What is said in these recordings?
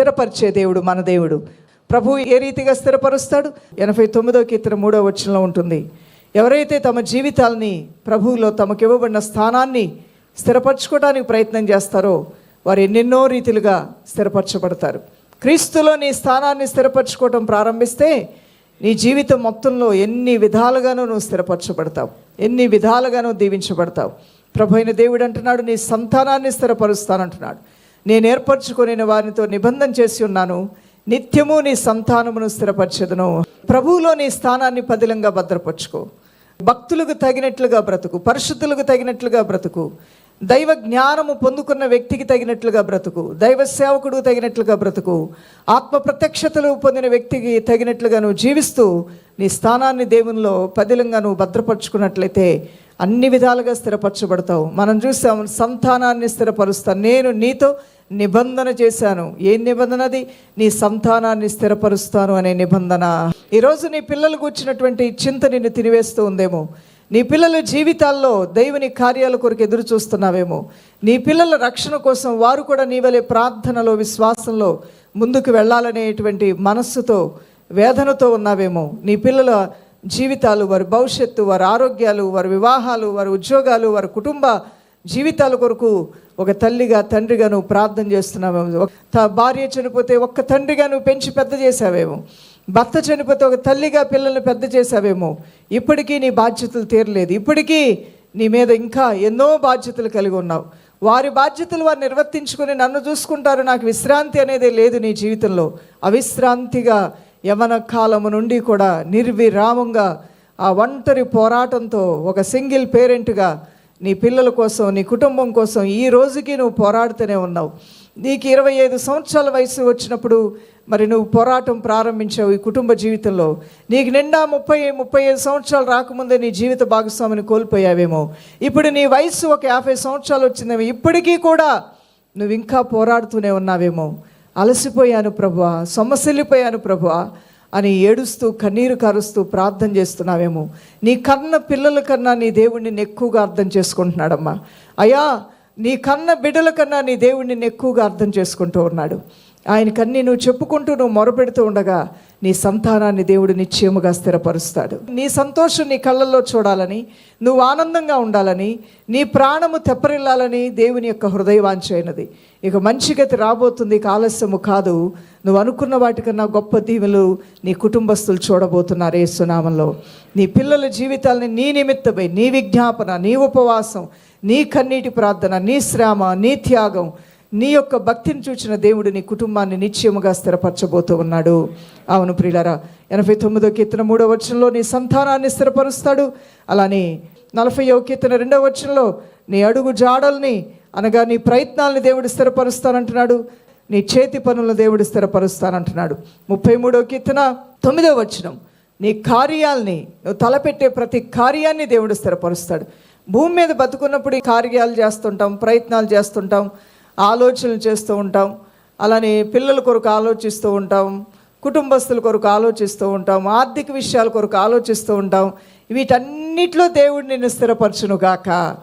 స్థిరపరిచే దేవుడు మన దేవుడు. ప్రభు ఏ రీతిగా స్థిరపరుస్తాడు? ఎనభై తొమ్మిదో కీర్తన మూడో వచనంలో ఉంటుంది. ఎవరైతే తమ జీవితాల్ని ప్రభువులో తమకు ఇవ్వబడిన స్థానాన్ని స్థిరపరచుకోవడానికి ప్రయత్నం చేస్తారో వారు ఎన్నెన్నో రీతిలుగా స్థిరపరచబడతారు. క్రీస్తులో నీ స్థానాన్ని స్థిరపరచుకోవటం ప్రారంభిస్తే నీ జీవితం మొత్తంలో ఎన్ని విధాలుగానూ నువ్వు స్థిరపరచబడతావు. ఎన్ని విధాలుగానూ దీవించబడతావు. ప్రభు అయిన దేవుడు అంటున్నాడు నీ సంతానాన్ని స్థిరపరుస్తానంటున్నాడు. నేను ఏర్పరచుకొని వారితో నిబంధన చేసి ఉన్నాను. నిత్యము నీ సంతానమును స్థిరపరచదును. ప్రభువులో నీ స్థానాన్ని పదిలంగా భద్రపరుచుకో. భక్తులకు తగినట్లుగా బ్రతుకు. పరిశుద్ధులకు తగినట్లుగా బ్రతుకు. దైవ జ్ఞానము పొందుకున్న వ్యక్తికి తగినట్లుగా బ్రతుకు దైవ సేవకుడు తగినట్లుగా బ్రతుకు ఆత్మ ప్రత్యక్షతలు పొందిన వ్యక్తికి తగినట్లుగా నువ్వు జీవిస్తూ నీ స్థానాన్ని దేవునిలో పదిలంగా నువ్వు భద్రపరుచుకున్నట్లయితే అన్ని విధాలుగా స్థిరపరచబడతావు. మనం చూసాం సంతానాన్ని స్థిరపరుస్తాను నేను నీతో నిబంధన చేశాను. ఏ నిబంధన అది? నీ సంతానాన్ని స్థిరపరుస్తాను అనే నిబంధన. ఈరోజు నీ పిల్లలు కూర్చున్నటువంటి చింత నిన్ను తినివేస్తూ ఉందేమో. నీ పిల్లల జీవితాల్లో దేవుని కార్యాల కొరకు ఎదురు చూస్తున్నావేమో నీ పిల్లల రక్షణ కోసం వారు కూడా నీ వలె ప్రార్థనలో విశ్వాసంలో ముందుకు వెళ్ళాలనేటువంటి మనస్సుతో వేదనతో ఉన్నావేమో. నీ పిల్లల జీవితాలు వారి భవిష్యత్తు వారి ఆరోగ్యాలు వారి వివాహాలు వారి ఉద్యోగాలు వారి కుటుంబ జీవితాల కొరకు ఒక తల్లిగా తండ్రిగా నువ్వు ప్రార్థన చేస్తున్నావేమో. త- భార్య చనిపోతే ఒక్క తండ్రిగా నువ్వు పెంచి పెద్ద చేసావేమో భర్త చనిపోతే ఒక తల్లిగా పిల్లల్ని పెద్ద చేసావేమో ఇప్పటికీ నీ బాధ్యతలు తీరలేదు. ఇప్పటికీ నీ మీద ఇంకా ఎన్నో బాధ్యతలు కలిగి ఉన్నావు. వారి బాధ్యతలు వారు నిర్వర్తించుకొని నన్ను చూసుకుంటారు. నాకు విశ్రాంతి అనేది లేదు నీ జీవితంలో. అవిశ్రాంతిగా యవన కాలము నుండి కూడా నిర్విరామంగా ఆ ఒంటరి పోరాటంతో ఒక సింగిల్ పేరెంట్గా నీ పిల్లల కోసం నీ కుటుంబం కోసం ఈ రోజుకి నువ్వు పోరాడుతూనే ఉన్నావు. నీకు ఇరవై ఐదు సంవత్సరాల వయసు వచ్చినప్పుడు మరి నువ్వు పోరాటం ప్రారంభించావు ఈ కుటుంబ జీవితంలో. నీకు నిండా ముప్పై ముప్పై ఐదు సంవత్సరాలు రాకముందే నీ జీవిత భాగస్వామిని కోల్పోయావేమో. ఇప్పుడు నీ వయసు ఒక యాభై సంవత్సరాలు వచ్చిందేమో ఇప్పటికీ కూడా నువ్వు ఇంకా పోరాడుతూనే ఉన్నావేమో. అలసిపోయాను ప్రభువా సొమ్మసిల్లిపోయాను ప్రభువా అని ఏడుస్తూ కన్నీరు కారుస్తూ ప్రార్థన చేస్తున్నావేమో. నీ కన్న పిల్లల కన్నా నీ దేవుణ్ణి ఎక్కువగా అర్థం చేసుకుంటున్నాడమ్మా. అయ్యా నీ కన్న బిడ్డల కన్నా నీ దేవుణ్ణి ఎక్కువగా అర్థం చేసుకుంటూ ఉన్నాడు. ఆయనకన్నీ నువ్వు చెప్పుకుంటూ నువ్వు మొరపెడుతూ ఉండగా నీ సంతానాన్ని దేవుడు నిశ్చయముగా స్థిరపరుస్తాడు. నీ సంతోషం నీ కళ్ళల్లో చూడాలని నువ్వు ఆనందంగా ఉండాలని నీ ప్రాణము తెప్పరిల్లాలని దేవుని యొక్క హృదయవాంఛైనది. ఇక మంచి గతి రాబోతుంది ఇక ఆలస్యము కాదు. నువ్వు అనుకున్న వాటికన్నా గొప్ప దీవులు నీ కుటుంబస్తులు చూడబోతున్నారు సునామంలో నీ పిల్లల జీవితాలని నీ నిమిత్తమై నీ విజ్ఞాపన నీ ఉపవాసం నీ కన్నీటి ప్రార్థన నీ శ్రమ నీ త్యాగం నీ యొక్క భక్తిని చూచిన దేవుడు నీ కుటుంబాన్ని నిశ్చయముగా స్థిరపరచబోతూ ఉన్నాడు. అవును ప్రియులరా ఎనభై తొమ్మిదో కీర్తన మూడో వచనంలో నీ సంతానాన్ని స్థిరపరుస్తాడు. అలానే నలభైవ కీర్తన రెండవ వచనంలో నీ అడుగు జాడల్ని అనగా నీ ప్రయత్నాలని దేవుడు స్థిరపరుస్తానంటున్నాడు. నీ చేతి పనులను దేవుడు స్థిరపరుస్తానంటున్నాడు. ముప్పై మూడో కీర్తన తొమ్మిదో వచనం నీ కార్యాల్ని నువ్వు తలపెట్టే ప్రతి కార్యాన్ని దేవుడు స్థిరపరుస్తాడు. భూమి మీద బతుకున్నప్పుడు ఈ కార్యాలు చేస్తుంటాం ప్రయత్నాలు చేస్తుంటాం. ఆలోచనలు చేస్తూ ఉంటాం. అలానే పిల్లల కొరకు ఆలోచిస్తూ ఉంటాం. కుటుంబస్తుల కొరకు ఆలోచిస్తూ ఉంటాం. ఆర్థిక విషయాల కొరకు ఆలోచిస్తూ ఉంటాం. వీటన్నిటిలో దేవుడు నిన్ను స్థిరపరచును గాక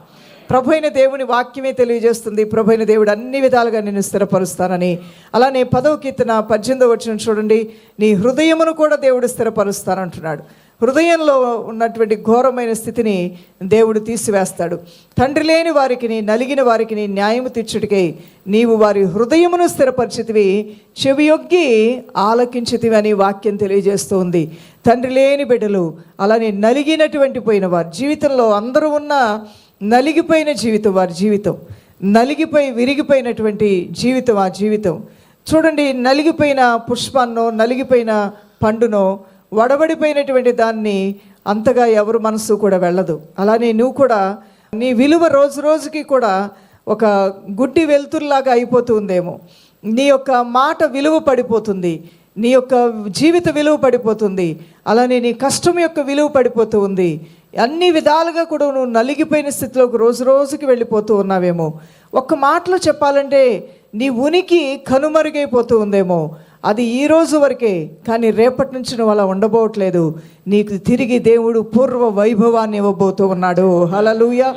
ప్రభు అయిన దేవుని వాక్యమే తెలియజేస్తుంది. ప్రభు అయిన దేవుడు అన్ని విధాలుగా నిన్ను స్థిరపరుస్తానని. అలానే పదవ కీర్తన పద్దెనిమిదో వచ్చిన చూడండి. నీ హృదయమును కూడా దేవుడు స్థిరపరుస్తానంటున్నాడు. హృదయంలో ఉన్నటువంటి ఘోరమైన స్థితిని దేవుడు తీసివేస్తాడు. తండ్రి లేని వారికి నలిగిన వారికి న్యాయము తీర్చుడికై నీవు వారి హృదయమును స్థిరపరిచితివి చెవియొగ్గి ఆలకించితివి అని వాక్యం తెలియజేస్తోంది తండ్రి లేని బిడ్డలు అలానే నలిగినటువంటి పోయిన వారు జీవితంలో అందరూ ఉన్న నలిగిపోయిన జీవితం వారి జీవితం. నలిగిపోయి విరిగిపోయినటువంటి జీవితం ఆ జీవితం. చూడండి నలిగిపోయిన పుష్పాన్నో నలిగిపోయిన పండునో వడబడిపోయినటువంటి దాన్ని అంతగా ఎవరు మనసు కూడా వెళ్ళదు. అలానే నువ్వు కూడా నీ విలువ రోజు రోజుకి కూడా ఒక గుడ్డి వెలుతురులాగా అయిపోతుందేమో నీ యొక్క మాట విలువ పడిపోతుంది. నీ యొక్క జీవిత విలువ పడిపోతుంది. అలానే నీ కష్టం యొక్క విలువ పడిపోతూ ఉంది. అన్ని విధాలుగా కూడా నువ్వు నలిగిపోయిన స్థితిలోకి రోజు రోజుకి వెళ్ళిపోతూ ఉన్నావేమో. ఒక్క మాటలో చెప్పాలంటే నీ ఉనికి కనుమరుగైపోతూ ఉందేమో. అది ఈ రోజు వరకే కానీ రేపటి నుంచి నువ్వు అలా ఉండబోవట్లేదు. నీకు తిరిగి దేవుడు పూర్వ వైభవాన్ని ఇవ్వబోతూ ఉన్నాడు. హలలుయ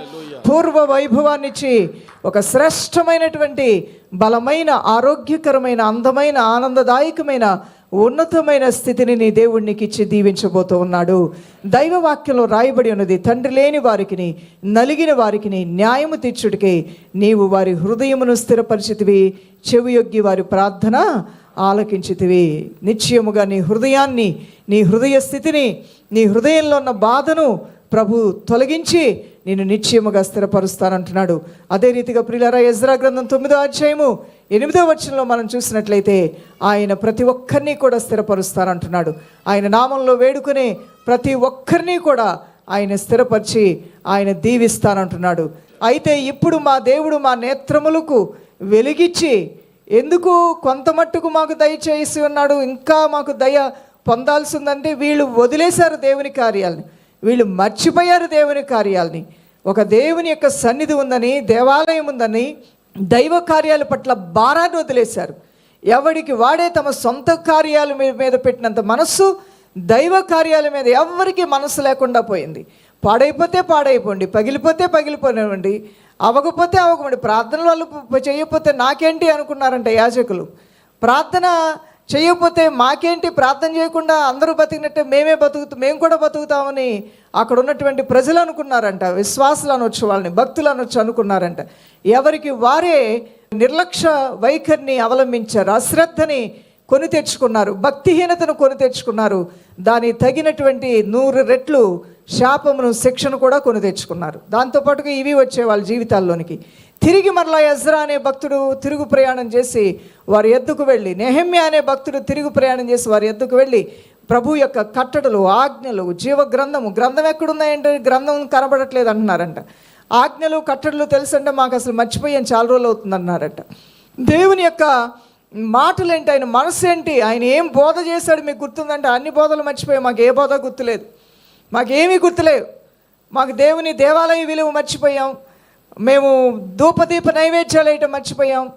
పూర్వ వైభవాన్నిచ్చి ఒక శ్రేష్టమైనటువంటి బలమైన ఆరోగ్యకరమైన అందమైన ఆనందదాయకమైన ఉన్నతమైన స్థితిని నీ దేవుడు నీకు ఇచ్చి దీవించబోతూ ఉన్నాడు. దైవ వాక్యంలో రాయబడి ఉన్నది తండ్రి లేని వారికిని నలిగిన వారికిని న్యాయము తీర్చుడికి నీవు వారి హృదయమును స్థిరపరిచితివి. చెవియొగ్గి వారి ప్రార్థన ఆలకించితివి. నిశ్చయముగా నీ హృదయాన్ని నీ హృదయ స్థితిని నీ హృదయంలో ఉన్న బాధను ప్రభు తొలగించి నేను నిశ్చయముగా స్థిరపరుస్తానంటున్నాడు. అదే రీతిగా ప్రియులారా ఎజ్రా గ్రంథం తొమ్మిదో అధ్యాయము ఎనిమిదో వచనంలో మనం చూసినట్లయితే ఆయన ప్రతి ఒక్కరిని కూడా స్థిరపరుస్తానంటున్నాడు. ఆయన నామంలో వేడుకునే ప్రతి ఒక్కరిని కూడా ఆయన స్థిరపరిచి ఆయన దీవిస్తానంటున్నాడు. అయితే ఇప్పుడు మా దేవుడు మా నేత్రములకు వెలిగించి ఎందుకు కొంత మట్టుకు మాకు దయ చేసి ఉన్నాడు? ఇంకా మాకు దయ పొందాల్సి ఉందంటే వీళ్ళు వదిలేశారు దేవుని కార్యాలని. వీళ్ళు మర్చిపోయారు దేవుని కార్యాలని. ఒక దేవుని యొక్క సన్నిధి ఉందని దేవాలయం ఉందని దైవ కార్యాల పట్ల భారాన్ని వదిలేశారు. ఎవడికి వాడే తమ సొంత కార్యాల మీద పెట్టినంత మనస్సు దైవ కార్యాల మీద ఎవరికి మనసు లేకుండా పోయింది. పాడైపోతే పాడైపోండి పగిలిపోతే పగిలిపోనివ్వండి. అవ్వకపోతే అవ్వకమండి ప్రార్థనలు వాళ్ళు చేయకపోతే నాకేంటి అనుకున్నారంట యాజకులు. ప్రార్థన చేయకపోతే మాకేంటి? ప్రార్థన చేయకుండా అందరూ బతికినట్టే మేమే బతుకుతూ మేము కూడా బతుకుతామని అక్కడ ఉన్నటువంటి ప్రజలు అనుకున్నారంట. విశ్వాసులు అనొచ్చు వాళ్ళని భక్తులు అనొచ్చు అనుకున్నారంట. ఎవరికి వారే నిర్లక్ష్య వైఖరిని అవలంబించారు. అశ్రద్ధని కొని తెచ్చుకున్నారు భక్తిహీనతను కొని తెచ్చుకున్నారు. దాని తగినటువంటి నూరు రెట్లు శాపమును శిక్షను కూడా కొని తెచ్చుకున్నారు. దాంతోపాటుగా ఇవి వచ్చే వాళ్ళ జీవితాల్లోనికి. తిరిగి మరలా ఎజ్రా అనే భక్తుడు తిరుగు ప్రయాణం చేసి వారి ఎద్దుకు వెళ్ళి నెహమ్య అనే భక్తుడు తిరుగు ప్రయాణం చేసి వారి ఎద్దుకు వెళ్ళి ప్రభు యొక్క కట్టడలు ఆజ్ఞలు జీవ గ్రంథము గ్రంథం ఎక్కడున్నాయంటే గ్రంథం కనబడట్లేదు అంటున్నారంట. ఆజ్ఞలు కట్టడలు తెలుసంటే మాకు అసలు మర్చిపోయాను చాలా రోజులు అవుతుంది అన్నారట దేవుని యొక్క మాటలేంటి? ఆయన మనసు ఏంటి ఆయన ఏం బోధ చేశాడు మీకు గుర్తుందంటే అన్ని బోధలు మర్చిపోయాయి మాకు ఏ బోధ గుర్తులేదు. మాకేమీ గుర్తులేవు. మాకు దేవుని దేవాలయ విలువ మర్చిపోయాం. మేము ధూపదీప నైవేద్యాలు వేయటం మర్చిపోయాం.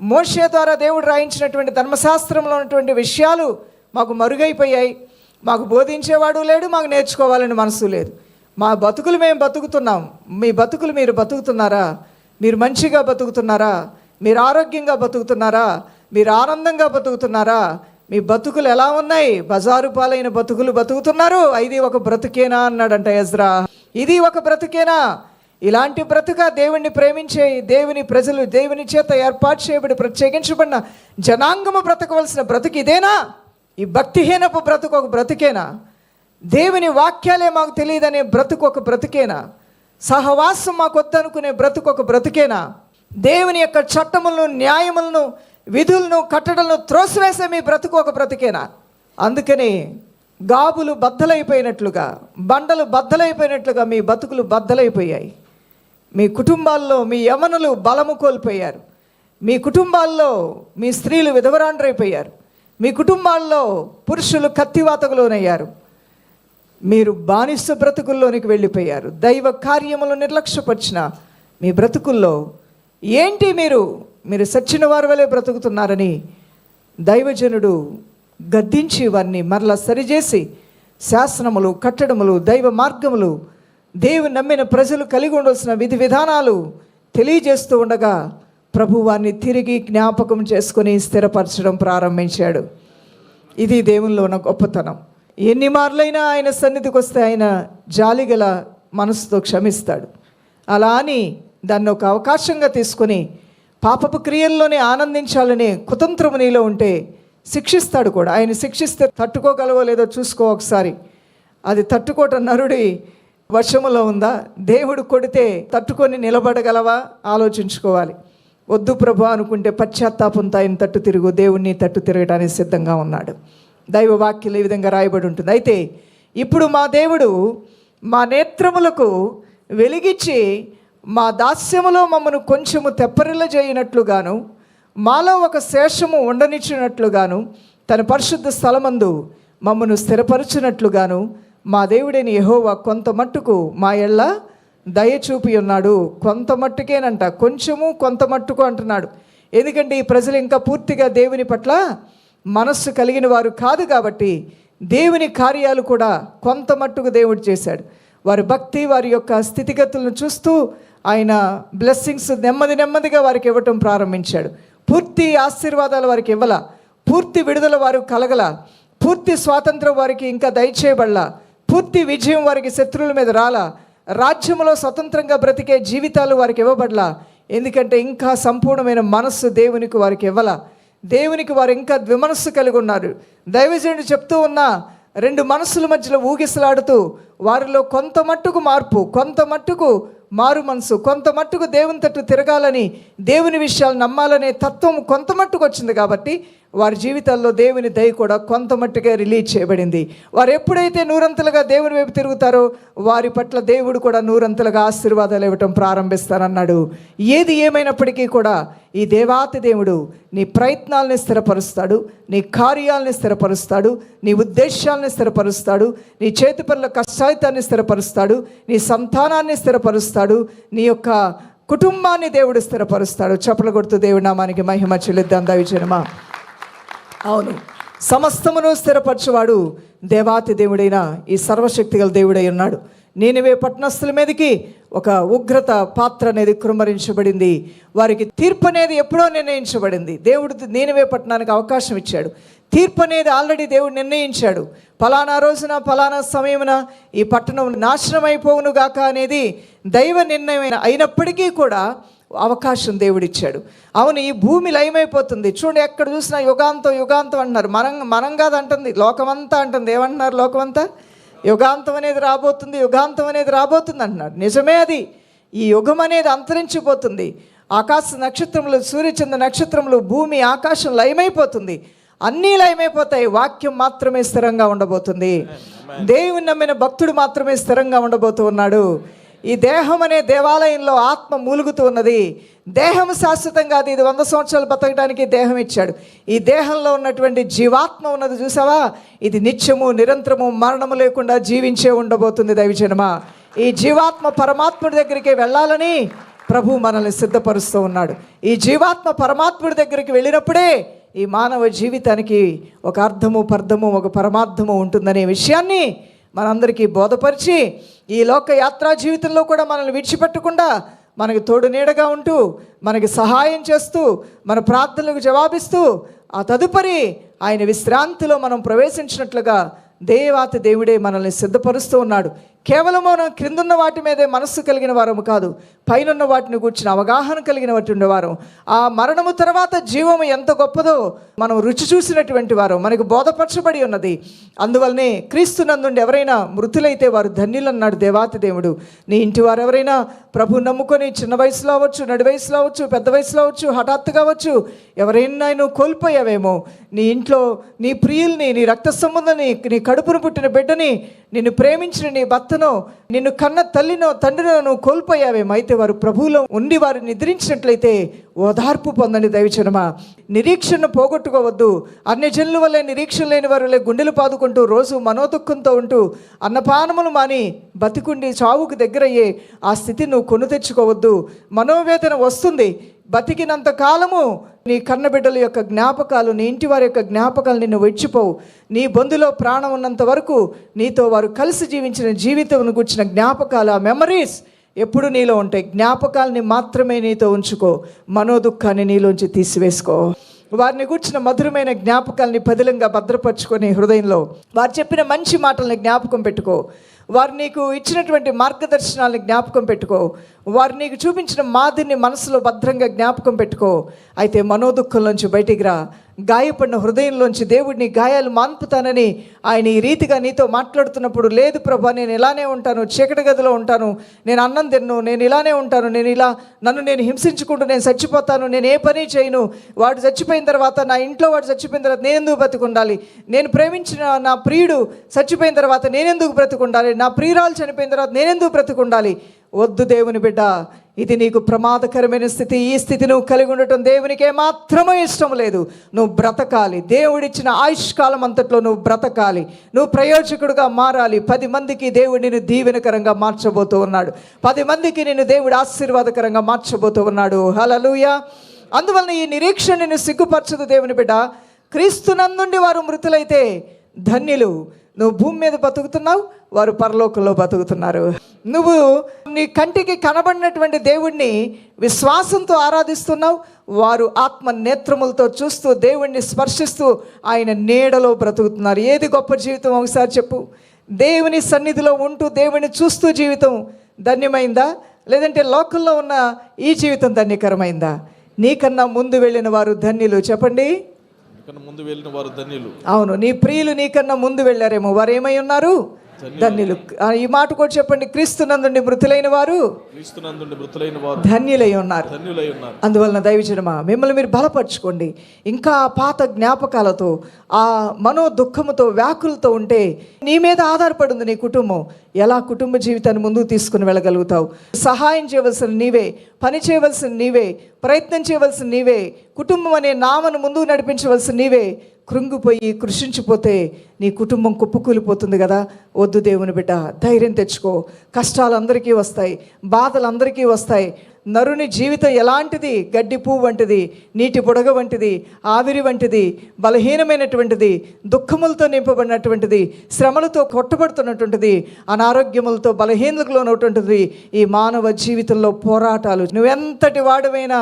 మోషే ద్వారా దేవుడు రాయించినటువంటి ధర్మశాస్త్రంలో ఉన్నటువంటి విషయాలు మాకు మరుగైపోయాయి. మాకు బోధించేవాడు లేడు మాకు నేర్చుకోవాలని మనసు లేదు. మా బతుకులు మేము బతుకుతున్నాం. మీ బతుకులు మీరు బతుకుతున్నారా? మీరు మంచిగా బతుకుతున్నారా? మీరు ఆరోగ్యంగా బతుకుతున్నారా? మీరు ఆనందంగా బతుకుతున్నారా? మీ బతుకులు ఎలా ఉన్నాయి? బజారు పాలైన బతుకులు బతుకుతున్నారు? ఇది ఒక బ్రతుకేనా? అన్నాడంట ఎజ్రా. ఇది ఒక బ్రతుకేనా? ఇలాంటి బ్రతుక దేవుణ్ణి ప్రేమించే దేవుని ప్రజలు దేవుని చేత ఏర్పాటు చేయబడి ప్రత్యేకించబడిన జనాంగము బ్రతకవలసిన బ్రతుకు ఇదేనా? ఈ భక్తిహీనపు బ్రతుకు ఒక బ్రతుకేనా? దేవుని వాక్యాలే మాకు తెలియదనే బ్రతుకు ఒక బ్రతుకేనా? సహవాసం మాకొద్దనుకునే బ్రతుకు ఒక బ్రతుకేనా? దేవుని యొక్క చట్టములను న్యాయములను విధులను కట్టడలను త్రోసివేసే మీ బ్రతుకు ఒక బ్రతికేనా? అందుకని గాబులు బద్దలైపోయినట్లుగా బండలు బద్దలైపోయినట్లుగా మీ బతుకులు బద్దలైపోయాయి. మీ కుటుంబాల్లో మీ యమనులు బలము కోల్పోయారు. మీ కుటుంబాల్లో మీ స్త్రీలు విధవరాండ్రైపోయారు. మీ కుటుంబాల్లో పురుషులు కత్తివాతకులోనయ్యారు మీరు బానిస బ్రతుకుల్లోనికి వెళ్ళిపోయారు. దైవ కార్యములు నిర్లక్ష్యపరిచిన మీ బ్రతుకుల్లో ఏంటి మీరు మీరు సచ్చిన వారి వలె బ్రతుకుతున్నారని దైవజనుడు గద్దించి వారిని మరలా సరిచేసి శాసనములు కట్టడములు దైవ మార్గములు దేవుని నమ్మిన ప్రజలు కలిగి ఉండవలసిన విధి విధానాలు తెలియజేస్తూ ఉండగా ప్రభు వారిని తిరిగి జ్ఞాపకం చేసుకొని స్థిరపరచడం ప్రారంభించాడు. ఇది దేవునిలో ఉన్న గొప్పతనం. ఎన్ని మార్లైనా ఆయన సన్నిధికి వస్తే ఆయన జాలిగల మనసుతో క్షమిస్తాడు. అలా అని దాన్ని ఒక అవకాశంగా తీసుకొని పాపపు క్రియల్లోనే ఆనందించాలని కుతంత్రము నీలో ఉంటే శిక్షిస్తాడు కూడా. ఆయన శిక్షిస్తే తట్టుకోగలవో లేదో చూసుకో ఒకసారి. అది తట్టుకోవటం నరుడి వశములో ఉందా? దేవుడు కొడితే తట్టుకొని నిలబడగలవా? ఆలోచించుకోవాలి. వద్దు ప్రభు అనుకుంటే పశ్చాత్తాపంతో ఆయన తట్టు తిరుగు. దేవుణ్ణి తట్టు తిరగడానికి సిద్ధంగా ఉన్నాడు. దైవ వాక్యం ఈ విధంగా రాయబడి ఉంటుంది. అయితే ఇప్పుడు మా దేవుడు మా నేత్రములకు వెలిగించి మా దాస్యములో మమ్మను కొంచెము తెప్పరిల్ల చేయనట్లుగాను మాలో ఒక శేషము ఉండనిచ్చినట్లుగాను తన పరిశుద్ధ స్థలమందు మమ్మను స్థిరపరచినట్లుగాను మా దేవుడైన యహోవా కొంత మట్టుకు మా ఎళ్ళ దయ చూపి ఉన్నాడు. కొంత మట్టుకేనంట కొంచెము కొంత మట్టుకు అంటున్నాడు. ఎందుకంటే ఈ ప్రజలు ఇంకా పూర్తిగా దేవుని పట్ల మనస్సు కలిగిన వారు కాదు కాబట్టి దేవుని కార్యాలు కూడా కొంత మట్టుకు దేవుడు చేశాడు. వారి భక్తి వారి యొక్క స్థితిగతులను చూస్తూ ఆయన బ్లెస్సింగ్స్ నెమ్మది నెమ్మదిగా వారికి ఇవ్వటం ప్రారంభించాడు. పూర్తి ఆశీర్వాదాలు వారికి ఇవ్వాల. పూర్తి విడుదల వారు కలగల. పూర్తి స్వాతంత్రం వారికి ఇంకా దయచేయబడలా. పూర్తి విజయం వారికి శత్రువుల మీద రాలా. రాజ్యంలో స్వతంత్రంగా బ్రతికే జీవితాలు వారికి ఇవ్వబడలా. ఎందుకంటే ఇంకా సంపూర్ణమైన మనస్సు దేవునికి వారికి ఇవ్వాల. దేవునికి వారు ఇంకా ద్విమనస్సు కలిగి ఉన్నారు. దైవజనుడు చెప్తూ ఉన్న రెండు మనసుల మధ్యలో ఊగిసలాడుతూ వారిలో కొంత మట్టుకు మార్పు కొంత మట్టుకు మారు మనసు కొంత మట్టుకు దేవుని తట్టు తిరగాలని దేవుని విషయాలు నమ్మాలనే తత్వం కొంత మట్టుకు వచ్చింది కాబట్టి వారి జీవితాల్లో దేవుని దయ కూడా కొంత మట్టుగా రిలీజ్ చేయబడింది. వారు ఎప్పుడైతే నూరంతలుగా దేవుని వైపు తిరుగుతారో వారి పట్ల దేవుడు కూడా నూరంతలుగా ఆశీర్వాదాలు ఇవ్వటం ప్రారంభిస్తానన్నాడు. ఏది ఏమైనప్పటికీ కూడా ఈ దేవాతి దేవుడు నీ ప్రయత్నాలని స్థిరపరుస్తాడు నీ కార్యాలని స్థిరపరుస్తాడు నీ ఉద్దేశాలని స్థిరపరుస్తాడు నీ చేతి పనుల కష్టాయితాన్ని స్థిరపరుస్తాడు నీ సంతానాన్ని స్థిరపరుస్తాడు నీ యొక్క కుటుంబాన్ని దేవుడు స్థిరపరుస్తాడు. చప్పలు కొడుతూ దేవుడి నామానికి మహిమ చెల్లిద్దాం. దయచేనమా అవును. సమస్తమును స్థిరపరచువాడు దేవాతి దేవుడైన ఈ సర్వశక్తి గల దేవుడై ఉన్నాడు. నేనువే పట్టణస్థుల మీదకి ఒక ఉగ్రత పాత్ర అనేది కృమరించబడింది వారికి తీర్పు అనేది ఎప్పుడో నిర్ణయించబడింది. దేవుడు నేనువే పట్టణానికి అవకాశం ఇచ్చాడు. తీర్పు అనేది ఆల్రెడీ దేవుడు నిర్ణయించాడు. ఫలానా రోజున ఫలానా సమయమున ఈ పట్టణం నాశనం అయిపోవును గాక అనేది దైవ నిర్ణయం అయినప్పటికీ కూడా అవకాశం దేవుడిచ్చాడు. అవును ఈ భూమి లయమైపోతుంది. చూడండి ఎక్కడ చూసినా యుగాంతం యుగాంతం అంటున్నారు. మనం మనం కాదు అంటుంది. లోకమంతా అంటుంది. ఏమంటున్నారు లోకమంతా? యుగాంతం అనేది రాబోతుంది యుగాంతం అనేది రాబోతుంది అంటున్నారు. నిజమే అది. ఈ యుగం అనేది అంతరించిపోతుంది. ఆకాశ నక్షత్రములు సూర్యచంద్ర నక్షత్రములు భూమి ఆకాశం లయమైపోతుంది. అన్నీ లయమైపోతాయి. వాక్యం మాత్రమే స్థిరంగా ఉండబోతుంది. దేవుని నమ్మిన భక్తుడు మాత్రమే స్థిరంగా ఉండబోతూ ఉన్నాడు. ఈ దేహం అనే దేవాలయంలో ఆత్మ మూలుగుతూ ఉన్నది. దేహం శాశ్వతం కాదు ఇది వంద సంవత్సరాలు బతకడానికి దేహం ఇచ్చాడు. ఈ దేహంలో ఉన్నటువంటి జీవాత్మ ఉన్నది చూసావా? ఇది నిత్యము నిరంతరము మరణము లేకుండా జీవించే ఉండబోతుంది దైవజనమా. ఈ జీవాత్మ పరమాత్ముడి దగ్గరికి వెళ్ళాలని ప్రభు మనల్ని సిద్ధపరుస్తూ ఉన్నాడు. ఈ జీవాత్మ పరమాత్ముడి దగ్గరికి వెళ్ళినప్పుడే ఈ మానవ జీవితానికి ఒక అర్థము పర్థము ఒక పరమార్థము ఉంటుందనే విషయాన్ని మనందరికీ బోధపరిచి ఈ లోక యాత్రా జీవితంలో కూడా మనల్ని విడిచిపెట్టకుండా మనకి తోడు నీడగా ఉంటూ మనకి సహాయం చేస్తూ మన ప్రార్థనలకు జవాబిస్తూ ఆ తదుపరి ఆయన విశ్రాంతిలో మనం ప్రవేశించినట్లుగా దేవాతి దేవుడే మనల్ని సిద్ధపరుస్తూ ఉన్నాడు. కేవలం మనం క్రిందున్న వాటి మీదే మనస్సు కలిగిన వారము కాదు పైనున్న వాటిని కూర్చుని అవగాహన కలిగిన వాటి ఉండేవారు. ఆ మరణము తర్వాత జీవము ఎంత గొప్పదో మనం రుచి చూసినటువంటి వారు మనకు బోధపరచబడి ఉన్నది. అందువల్లనే క్రీస్తు నందుండి ఎవరైనా మృతులైతే వారు ధన్యులు అన్నాడు దేవాతి దేవుడు. నీ ఇంటి వారు ఎవరైనా ప్రభు నమ్ముకొని చిన్న వయసులో అవ్వచ్చు నడి వయసులో అవ్వచ్చు పెద్ద వయసులో అవ్వచ్చు హఠాత్తుగా అవ్వచ్చు ఎవరైనా నువ్వు కోల్పోయావేమో. నీ ఇంట్లో నీ ప్రియుల్ని నీ రక్త సంబంధాన్ని నీ కడుపును పుట్టిన బిడ్డని నిన్ను ప్రేమించిన నీ భర్తనో నిన్ను కన్న తల్లినో తండ్రినో నువ్వు కోల్పోయావేమో. అయితే వారు ప్రభువులో ఉండి వారు నిద్రించినట్లయితే ఓదార్పు పొందండి దయచనమా నిరీక్షణను పోగొట్టుకోవద్దు. అన్ని జనుల వల్లే నిరీక్షణ లేని వారు గుండెలు పాదుకుంటూ రోజు మనోదుఖంతో ఉంటూ అన్నపానములు మాని బతికుండి చావుకు దగ్గరయ్యే ఆ స్థితి నువ్వు కొను తెచ్చుకోవద్దు. మనోవేదన వస్తుంది. బతికినంత కాలము నీ కన్నబిడ్డల యొక్క జ్ఞాపకాలు నీ ఇంటి వారి యొక్క జ్ఞాపకాలు నిన్ను విడిచిపోవు నీ బంధులో ప్రాణం ఉన్నంత వరకు నీతో వారు కలిసి జీవించిన జీవితం గుర్చిన జ్ఞాపకాలు ఆ మెమరీస్ ఎప్పుడు నీలో ఉంటాయి. జ్ఞాపకాలని మాత్రమే నీతో ఉంచుకో. మనోదుఖాన్ని నీలోంచి తీసివేసుకో. వారిని కూర్చిన మధురమైన జ్ఞాపకాలని పదిలంగా భద్రపరుచుకొని హృదయంలో వారు చెప్పిన మంచి మాటల్ని జ్ఞాపకం పెట్టుకో. వారు నీకు ఇచ్చినటువంటి మార్గదర్శనాలను జ్ఞాపకం పెట్టుకో. వారు నీకు చూపించిన మాదిరిని మనసులో భద్రంగా జ్ఞాపకం పెట్టుకో. అయితే మనోదుఖంలోంచి బయటికి రా. గాయపడిన హృదయంలోంచి దేవుడిని గాయాలు మాన్పుతానని ఆయన ఈ రీతిగా నీతో మాట్లాడుతున్నప్పుడు లేదు ప్రభా నేను ఇలానే ఉంటాను చీకటి గదిలో ఉంటాను నేను అన్నం తిన్ను నేను ఇలానే ఉంటాను నేను ఇలా నన్ను నేను హింసించుకుంటూ నేను చచ్చిపోతాను నేను ఏ పని చేయను వాడు చచ్చిపోయిన తర్వాత నా ఇంట్లో వాడు చచ్చిపోయిన తర్వాత నేను ఎందుకు బ్రతుకుండాలి? నేను ప్రేమించిన నా ప్రియుడు చచ్చిపోయిన తర్వాత నేనెందుకు బ్రతుకుండాలి? నా ప్రియురాలు చనిపోయిన తర్వాత నేనెందుకు బ్రతుకుండాలి? వద్దు దేవుని బిడ్డ ఇది నీకు ప్రమాదకరమైన స్థితి. ఈ స్థితి నువ్వు కలిగి ఉండటం దేవునికి మాత్రమే ఇష్టం లేదు. నువ్వు బ్రతకాలి. దేవుడిచ్చిన ఆయుష్కాలం అంతట్లో నువ్వు బ్రతకాలి. నువ్వు ప్రయోజకుడుగా మారాలి. పది మందికి దేవుడు నిన్ను దీవెనకరంగా మార్చబోతూ ఉన్నాడు. పది మందికి నిన్ను దేవుడు ఆశీర్వాదకరంగా మార్చబోతూ ఉన్నాడు. హలలుయ అందువలన ఈ నిరీక్షణ నిన్ను సిగ్గుపరచదు దేవుని బిడ్డ. క్రీస్తునందుండి వారు మృతులైతే ధన్యులు. నువ్వు భూమి మీద బతుకుతున్నావు వారు పరలోకంలో బతుకుతున్నారు. నువ్వు నీ కంటికి కనబడినటువంటి దేవుణ్ణి విశ్వాసంతో ఆరాధిస్తున్నావు వారు ఆత్మ నేత్రములతో చూస్తూ దేవుణ్ణి స్పర్శిస్తూ ఆయన నీడలో బ్రతుకుతున్నారు. ఏది గొప్ప జీవితం ఒకసారి చెప్పు. దేవుని సన్నిధిలో ఉంటూ దేవుని చూస్తూ జీవితం ధన్యమైందా? లేదంటే లోకల్లో ఉన్న ఈ జీవితం ధన్యకరమైందా? నీకన్నా ముందు వెళ్ళిన వారు ధన్యులు. చెప్పండి. ముందు వెళ్ళిన వారు ధన్యులు. అవును నీ ప్రియులు నీకన్నా ముందు వెళ్ళారేమో వారు ఏమై ఉన్నారు? ధన్యులు. ఈ మాట కూడా చెప్పండి. క్రీస్తునందుండి మృతులైన వారు క్రీస్తునందుండి మృతులైన వారు ధన్యులై ఉన్నారు. ధన్యులై ఉన్నారు. అందువలన దైవజనమా మిమ్మల్ని మీరు బలపరచుకోండి. ఇంకా పాత జ్ఞాపకాలతో ఆ మనో దుఃఖముతో వ్యాకులతో ఉంటే నీ మీద ఆధారపడి ఉంది నీ కుటుంబం. ఎలా కుటుంబ జీవితాన్ని ముందుకు తీసుకుని వెళ్ళగలుగుతావు? సహాయం చేయవలసిన నీవే పని చేయవలసిన నీవే ప్రయత్నం చేయవలసిన నీవే కుటుంబం అనే నామను ముందుకు నడిపించవలసిన నీవే కృంగిపోయి కృషించిపోతే నీ కుటుంబం కుప్పకూలిపోతుంది కదా. వద్దు దేవుని బిడ్డ ధైర్యం తెచ్చుకో. కష్టాలు అందరికీ వస్తాయి బాధలు అందరికీ వస్తాయి. నరుని జీవితం ఎలాంటిది? గడ్డి పువ్వు వంటిది నీటి బుడగ వంటిది ఆవిరి వంటిది బలహీనమైనటువంటిది దుఃఖములతో నింపబడినటువంటిది శ్రమలతో కొట్టబడుతున్నటువంటిది అనారోగ్యములతో బలహీనలకు లోనటువంటిది ఈ మానవ జీవితంలో పోరాటాలు. నువ్వెంతటి వాడువైనా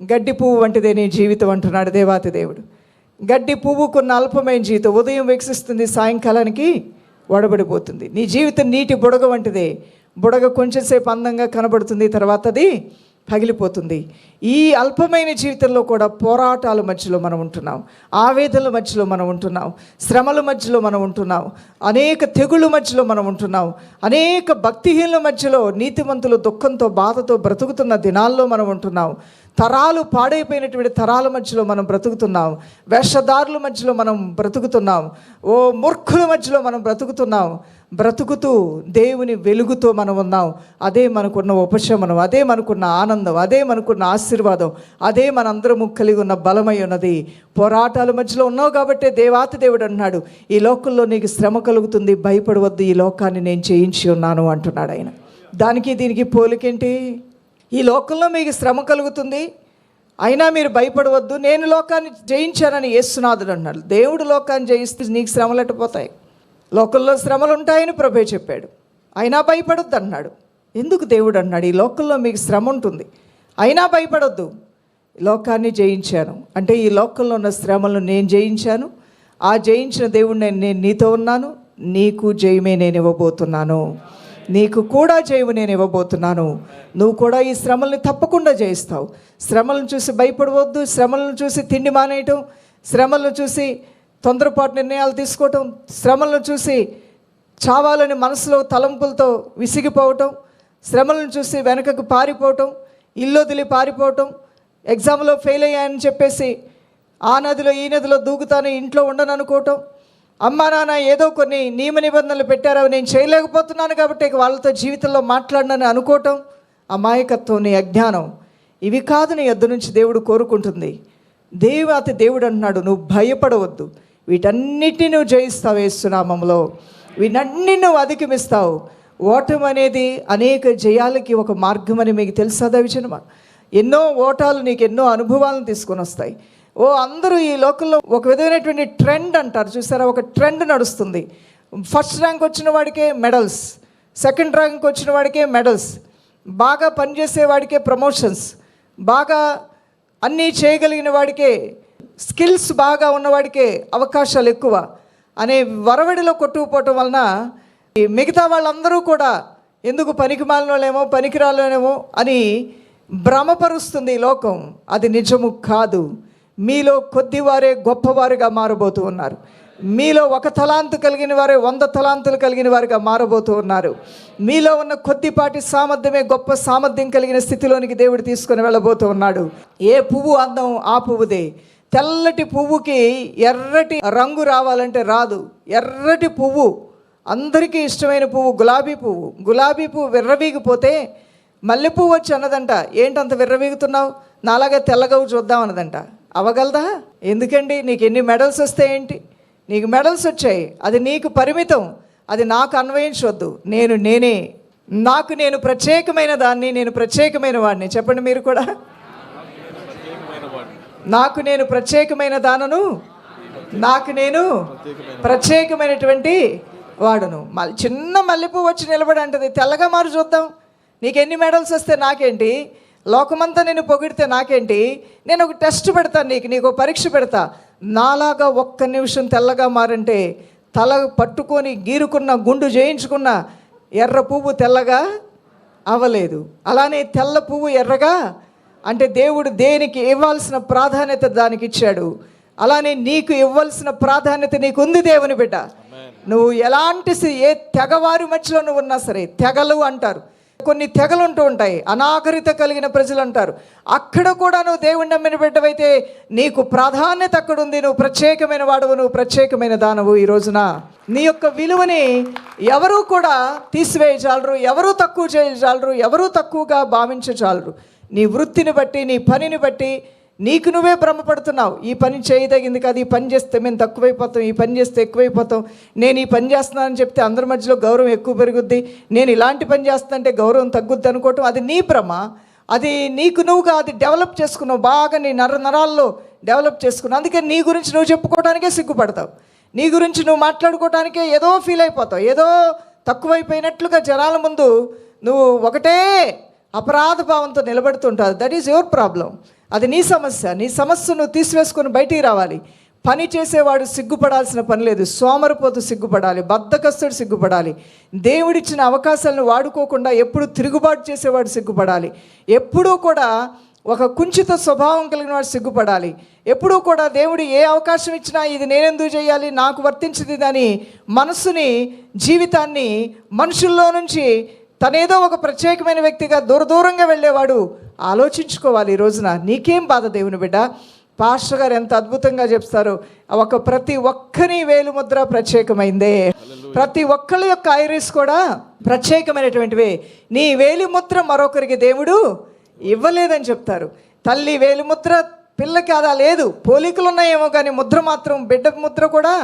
గడ్డి పువ్వు వంటిదే నీ జీవితం అంటున్నాడు దేవాతి దేవుడు. గడ్డి పువ్వుకున్న అల్పమైన జీవితం ఉదయం వికసిస్తుంది సాయంకాలానికి వడబడిపోతుంది. నీ జీవితం నీటి బుడగ వంటిదే. బుడగ కొంచెంసేపు అందంగా కనబడుతుంది తర్వాత అది పగిలిపోతుంది. ఈ అల్పమైన జీవితంలో కూడా పోరాటాల మధ్యలో మనం ఉంటున్నాం. ఆవేదనల మధ్యలో మనం ఉంటున్నాం. శ్రమల మధ్యలో మనం ఉంటున్నాం. అనేక తెగుళ్ళ మధ్యలో మనం ఉంటున్నాం. అనేక భక్తిహీనుల మధ్యలో నీతిమంతులు దుఃఖంతో బాధతో బ్రతుకుతున్న దినాల్లో మనం ఉంటున్నాం. తరాలు పాడైపోయినటువంటి తరాల మధ్యలో మనం బ్రతుకుతున్నాం. వేషధారుల మధ్యలో మనం బ్రతుకుతున్నాం. ఓ మూర్ఖుల మధ్యలో మనం బ్రతుకుతున్నాం. బ్రతుకుతూ దేవుని వెలుగుతో మనం ఉన్నాం. అదే మనకున్న ఉపశమనం అదే మనకున్న ఆనందం అదే మనకున్న ఆశ ఆశీర్వాదం. అదే మనందరము కలిగి ఉన్న బలమై ఉన్నది. పోరాటాల మధ్యలో ఉన్నావు కాబట్టే దేవాతి దేవుడు అన్నాడు ఈ లోకంలో నీకు శ్రమ కలుగుతుంది భయపడవద్దు ఈ లోకాన్ని నేను చేయించి ఉన్నాను అంటున్నాడు ఆయన. దానికి దీనికి పోలికేంటి? ఈ లోకంలో మీకు శ్రమ కలుగుతుంది. అయినా మీరు భయపడవద్దు. నేను లోకాన్ని జయించానని యేసునాథుడు అన్నాడు. దేవుడు లోకాన్ని జయిస్తే నీకు శ్రమలు ఎట్టపోతాయి లోకంలో శ్రమలు ఉంటాయని ప్రభే చెప్పాడు. అయినా భయపడొద్దు అన్నాడు. ఎందుకు దేవుడు అన్నాడు? ఈ లోకంలో మీకు శ్రమ ఉంటుంది. అయినా భయపడొద్దు. లోకాన్ని జయించాను. అంటే ఈ లోకంలో ఉన్న శ్రమలను నేను జయించాను. ఆ జయించిన దేవుడు నేను నేను నీతో ఉన్నాను. నీకు జయమే నేను ఇవ్వబోతున్నాను. నీకు కూడా జయము నేను ఇవ్వబోతున్నాను. నువ్వు కూడా ఈ శ్రమల్ని తప్పకుండా జయిస్తావు. శ్రమలను చూసి భయపడవద్దు. శ్రమలను చూసి తిండి మానేయటం. శ్రమలను చూసి తొందరపాటు నిర్ణయాలు తీసుకోవటం. శ్రమలను చూసి చావాలని మనసులో తలంపులతో విసిగిపోవటం. శ్రమలను చూసి వెనకకు పారిపోవటం. ఇల్లు వదిలి పారిపోవటం ఎగ్జామ్లో ఫెయిల్ అయ్యాయని చెప్పేసి ఆ నదిలో ఈ నదిలో దూకుతాను ఇంట్లో ఉండను అనుకోవటం అమ్మా నాన్న ఏదో కొన్ని నియమ నిబంధనలు పెట్టారు అవి నేను చేయలేకపోతున్నాను కాబట్టి వాళ్ళతో జీవితంలో మాట్లాడినని అనుకోవటం అమాయకత్వం నీ అజ్ఞానం. ఇవి కాదు నీ ఎద్దు నుంచి దేవుడు కోరుకుంటుంది. దేవాతి దేవుడు అంటున్నాడు నువ్వు భయపడవద్దు. వీటన్నిటిని నువ్వు జయిస్తావు వేస్తున్నామంలో వీటన్ని నువ్వు అధిగమిస్తావు. ఓటం అనేది అనేక జయాలకి ఒక మార్గం అని మీకు తెలుసా దవిచనమా ఎన్నో ఓటాలు నీకు ఎన్నో అనుభవాలను తీసుకొని వస్తాయి. ఓ అందరూ ఈ లోకల్లో ఒక విధమైనటువంటి ట్రెండ్ అంటారు. చూసారా? ఒక ట్రెండ్ నడుస్తుంది. ఫస్ట్ ర్యాంక్ వచ్చిన వాడికే మెడల్స్ సెకండ్ ర్యాంక్ వచ్చిన వాడికే మెడల్స్ బాగా పనిచేసే వాడికే ప్రమోషన్స్ బాగా అన్నీ చేయగలిగిన వాడికే స్కిల్స్ బాగా ఉన్నవాడికే అవకాశాలు ఎక్కువ అనే వరవడిలో కొట్టుకుపోవటం వలన మిగతా వాళ్ళందరూ కూడా ఎందుకు పనికి మాలినోళ్ళేమో పనికిరాలేమో అని భ్రమపరుస్తుంది ఈ లోకం. అది నిజము కాదు. మీలో కొద్దివారే గొప్పవారుగా మారబోతూ ఉన్నారు. మీలో ఒక తలాంతు కలిగిన వారే వంద తలాంతులు కలిగిన వారుగా మారబోతూ ఉన్నారు. మీలో ఉన్న కొద్దిపాటి సామర్థ్యమే గొప్ప సామర్థ్యం కలిగిన స్థితిలోనికి దేవుడు తీసుకొని వెళ్ళబోతూ ఉన్నాడు. ఏ పువ్వు అందం ఆ పువ్వుదే. తెల్లటి పువ్వుకి ఎర్రటి రంగు రావాలంటే రాదు. ఎర్రటి పువ్వు అందరికీ ఇష్టమైన పువ్వు గులాబీ పువ్వు. గులాబీ పువ్వు విర్రవీగిపోతే మల్లె పువ్వు వచ్చి అన్నదంట. ఏంటంత విర్రవీగుతున్నావు? నాలాగా తెల్లగవు చూద్దాం అన్నదంట. అవ్వగలదా ఎందుకండి? నీకు ఎన్ని మెడల్స్ వస్తే ఏంటి? నీకు మెడల్స్ వచ్చాయి. అది నీకు పరిమితం. అది నాకు అన్వయించవద్దు నేను నేనే. నాకు నేను ప్రత్యేకమైన దాన్ని నేను ప్రత్యేకమైన వాడిని. చెప్పండి మీరు కూడా. నాకు నేను ప్రత్యేకమైన దానను? నాకు నేను ప్రత్యేకమైనటువంటి వాడును. మళ్ళీ చిన్న మల్లెపూ వచ్చి నిలబడి అంటది తెల్లగా మారు చూద్దాం. నీకు ఎన్ని మెడల్స్ వస్తే నాకేంటి? లోకమంతా నేను పొగిడితే నాకేంటి? నేను ఒక టెస్ట్ పెడతాను నీకు నీకు ఒక పరీక్ష పెడతా. నాలాగా ఒక్క నిమిషం తెల్లగా మారంటే తల పట్టుకొని గీరుకున్న గుండు చేయించుకున్న ఎర్ర పువ్వు తెల్లగా అవ్వలేదు. అలానే తెల్ల పువ్వు ఎర్రగా అంటే దేవుడు దేనికి ఇవ్వాల్సిన ప్రాధాన్యత దానికి ఇచ్చాడు అలానే నీకు ఇవ్వాల్సిన ప్రాధాన్యత నీకు ఉంది దేవుని బిడ్డ. నువ్వు ఎలాంటి ఏ తెగవారి మధ్యలో నువ్వు ఉన్నా సరే తెగలు అంటారు. కొన్ని తెగలు ఉంటూ ఉంటాయి. అనాగరిత కలిగిన ప్రజలు అంటారు. అక్కడ కూడా నువ్వు దేవుణ్ణి నమ్మిన బిడ్డవైతే నీకు ప్రాధాన్యత అక్కడుంది. నువ్వు ప్రత్యేకమైన వాడవు నువ్వు ప్రత్యేకమైన దానవు ఈ రోజున. నీ యొక్క విలువని ఎవరూ కూడా తీసివేయజాలరు ఎవరూ తక్కువ చేయజాలరు ఎవరూ తక్కువగా భావించజాలరు నీ వృత్తిని బట్టి నీ పనిని బట్టి నీకు నువ్వే భ్రమపడుతున్నావు. ఈ పని చేయదగింది కాదు ఈ పని చేస్తే మేము తక్కువైపోతాం. ఈ పని చేస్తే ఎక్కువైపోతాం. నేను ఈ పని చేస్తున్నానని చెప్తే అందరి మధ్యలో గౌరవం ఎక్కువ పెరుగుద్ది. నేను ఇలాంటి పని చేస్తానంటే గౌరవం తగ్గుద్ది అనుకోవటం అది నీ భ్రమ. అది నీకు నువ్వుగా అది డెవలప్ చేసుకున్నావు. బాగా నీ నర నరాల్లో డెవలప్ చేసుకున్నావు. అందుకే నీ గురించి నువ్వు చెప్పుకోవడానికే సిగ్గుపడతావు. నీ గురించి నువ్వు మాట్లాడుకోవడానికే ఏదో ఫీల్ అయిపోతావు. ఏదో తక్కువైపోయినట్లుగా జనాల ముందు నువ్వు ఒకటే అపరాధ భావంతో నిలబడుతుంటావు. దట్ ఈస్ యువర్ ప్రాబ్లం అది నీ సమస్య నీ సమస్యను తీసివేసుకొని బయటికి రావాలి. పని చేసేవాడు సిగ్గుపడాల్సిన పని లేదు. సోమరిపోతు సిగ్గుపడాలి బద్దకస్తుడు సిగ్గుపడాలి. దేవుడిచ్చిన అవకాశాలను వాడుకోకుండా ఎప్పుడు తిరుగుబాటు చేసేవాడు సిగ్గుపడాలి. ఎప్పుడూ కూడా ఒక కుంచిత స్వభావం కలిగిన వాడు సిగ్గుపడాలి. ఎప్పుడూ కూడా దేవుడు ఏ అవకాశం ఇచ్చినా ఇది నేనెందుకు చేయాలి నాకు వర్తించింది అని మనస్సుని జీవితాన్ని మనుషుల్లో నుంచి తనేదో ఒక ప్రత్యేకమైన వ్యక్తిగా దూర దూరంగా వెళ్ళేవాడు. ఆలోచించుకోవాలి ఈ రోజున. నీకేం బాధ దేవుని బిడ్డ? పాస్టర్ గారు ఎంత అద్భుతంగా చెప్తారు. ఒక ప్రతి ఒక్కరి వేలుముద్ర ప్రత్యేకమైందే. ప్రతి ఒక్కళ్ళ యొక్క ఐరిస్ కూడా ప్రత్యేకమైనటువంటివే. నీ వేలిముద్ర మరొకరికి దేవుడు ఇవ్వలేదని చెప్తారు. తల్లి వేలిముద్ర పిల్లకి అలా లేదు. పోలికలు ఉన్నాయేమో కానీ ముద్ర మాత్రం బిడ్డ ముద్ర కూడా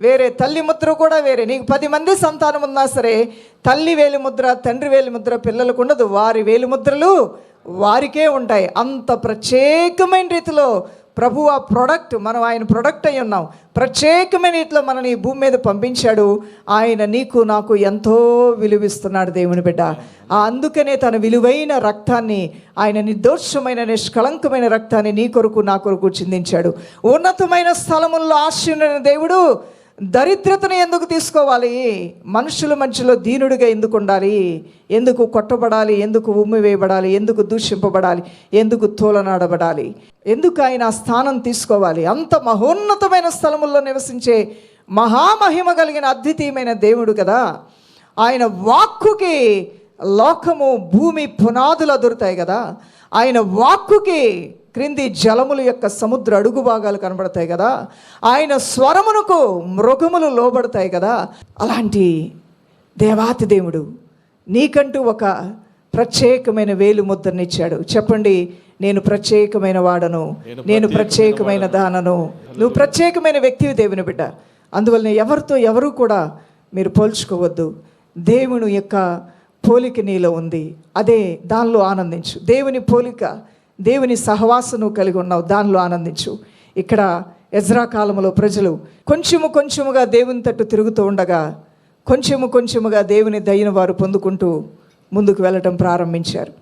వేరే తల్లి ముద్ర కూడా వేరే. నీకు పది మంది సంతానం ఉన్నా సరే తల్లి వేలి ముద్ర తండ్రి వేలి ముద్ర పిల్లలకు ఉండదు. వారి వేలి ముద్రలు వారికే ఉంటాయి. అంత ప్రత్యేకమైన రీతిలో ప్రభు ఆ ప్రొడక్ట్ మనం ఆయన ప్రొడక్ట్ అయి ఉన్నాం. ప్రత్యేకమైన రీతిలో మనని భూమి మీద పంపించాడు. ఆయన నీకు నాకు ఎంతో విలువిస్తున్నాడు దేవుని బిడ్డ. ఆ అందుకనే తన విలువైన రక్తాన్ని ఆయన నిర్దోషమైన నిష్కళంకమైన రక్తాన్ని నీ కొరకు నా కొరకు చిందించాడు. ఉన్నతమైన స్థలముల్లో ఆశీనుడైన దేవుడు దరిద్రతను ఎందుకు తీసుకోవాలి? మనుషుల మధ్యలో దీనుడిగా ఎందుకు ఉండాలి? ఎందుకు కొట్టబడాలి? ఎందుకు ఉమ్మి వేయబడాలి? ఎందుకు దూషింపబడాలి? ఎందుకు తోలనాడబడాలి? ఎందుకు ఆయన ఆ స్థానం తీసుకోవాలి? అంత మహోన్నతమైన స్థలముల్లో నివసించే మహామహిమ కలిగిన అద్వితీయమైన దేవుడు కదా. ఆయన వాక్కుకి లోకము భూమి పునాదులు అదురుతాయి కదా ఆయన వాక్కుకి క్రింది జలముల యొక్క సముద్ర అడుగు భాగాలు కనబడతాయి కదా ఆయన స్వరమునకు మృగములు లోబడతాయి కదా అలాంటి దేవాతి దేవుడు నీకంటూ ఒక ప్రత్యేకమైన వేలు ముద్రనిచ్చాడు. చెప్పండి నేను ప్రత్యేకమైన వాడను నేను ప్రత్యేకమైన దానను. నువ్వు ప్రత్యేకమైన వ్యక్తివి దేవుని బిడ్డ. అందువలన ఎవరితో ఎవరు కూడా మీరు పోల్చుకోవద్దు. దేవుని యొక్క పోలిక నీలో ఉంది. అదే దానిలో ఆనందించు. దేవుని పోలిక దేవుని సహవాసను కలిగి ఉన్నావు. దానిలో ఆనందించు. ఇక్కడ ఎజ్రా కాలంలో ప్రజలు కొంచెము కొంచెముగా దేవుని తట్టు తిరుగుతూ ఉండగా కొంచెము కొంచెముగా దేవుని దయను వారు పొందుకుంటూ ముందుకు వెళ్ళటం ప్రారంభించారు.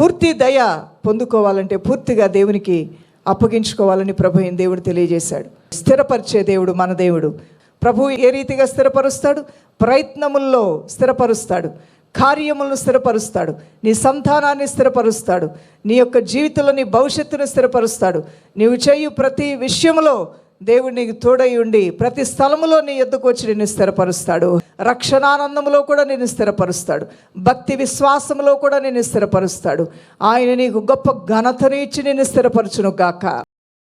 పూర్తి దయ పొందుకోవాలంటే పూర్తిగా దేవునికి అప్పగించుకోవాలని ప్రభు దేవుడు తెలియజేశాడు. స్థిరపరిచే దేవుడు మన దేవుడు. ప్రభు ఏ రీతిగా స్థిరపరుస్తాడు? ప్రయత్నముల్లో స్థిరపరుస్తాడు. కార్యములను స్థిరపరుస్తాడు. నీ సంతానాన్ని స్థిరపరుస్తాడు. నీ యొక్క జీవితంలో నీ భవిష్యత్తును స్థిరపరుస్తాడు. నీవు చేయు ప్రతి విషయంలో దేవుడు నీకు తోడై ఉండి ప్రతి స్థలములో నీ ఎద్దుకు వచ్చి నిన్ను స్థిరపరుస్తాడు. రక్షణానందములో కూడా నిన్ను స్థిరపరుస్తాడు. భక్తి విశ్వాసములో కూడా నిన్ను స్థిరపరుస్తాడు. ఆయన నీకు గొప్ప ఘనతను ఇచ్చి నిన్ను స్థిరపరచును గాక